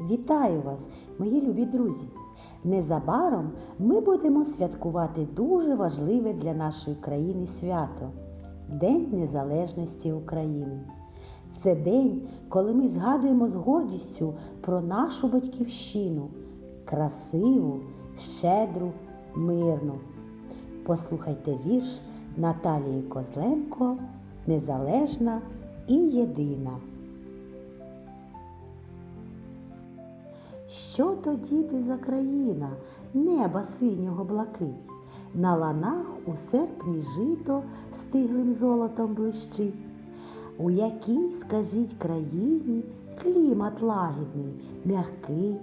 Вітаю вас, мої любі друзі! Незабаром ми будемо святкувати дуже важливе для нашої країни свято День Незалежності України. Це день, коли ми згадуємо з гордістю про нашу батьківщину, красиву, щедру, мирну. Послухайте вірш Наталії Козленко Незалежна і єдина. Що то діти за країна, неба синього блакить, на ланах у серпні жито стиглим золотом блищить. У якій, скажіть, країні клімат лагідний, м'який,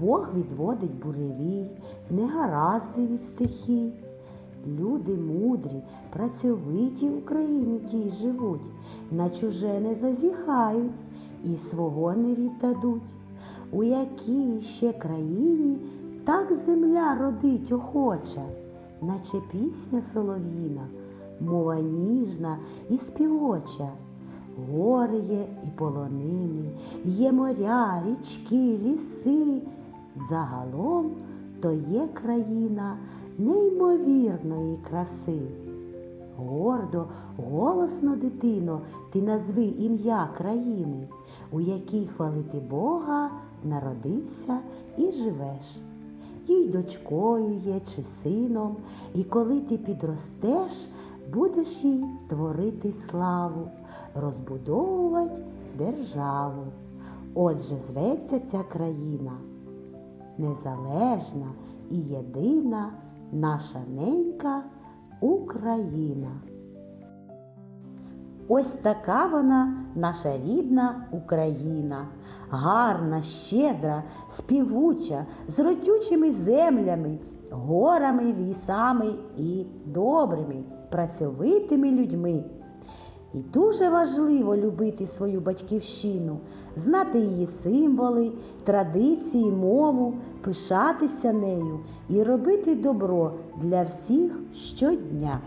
Бог відводить буревій, негаразди від стихій. Люди мудрі, працьовиті в Україні тій живуть, на чуже не зазіхають і свого не віддадуть. У якій ще країні так земля родить охоче, наче пісня солов'їна, мова ніжна і співоча. Гори є і полонини, є моря, річки, ліси. Загалом то є країна неймовірної краси. Гордо, голосно, дитино, ти назви ім'я країни, у якій хвалити Бога народився і живеш. Їй дочкою є чи сином, і коли ти підростеш, будеш їй творити славу, розбудовувати державу. Отже, зветься ця країна незалежна і єдина наша ненька Україна. Ось така вона, наша рідна Україна, гарна, щедра, співуча, з родючими землями, горами, лісами і добрими, працьовитими людьми. І дуже важливо любити свою батьківщину, знати її символи, традиції, мову, пишатися нею і робити добро для всіх щодня.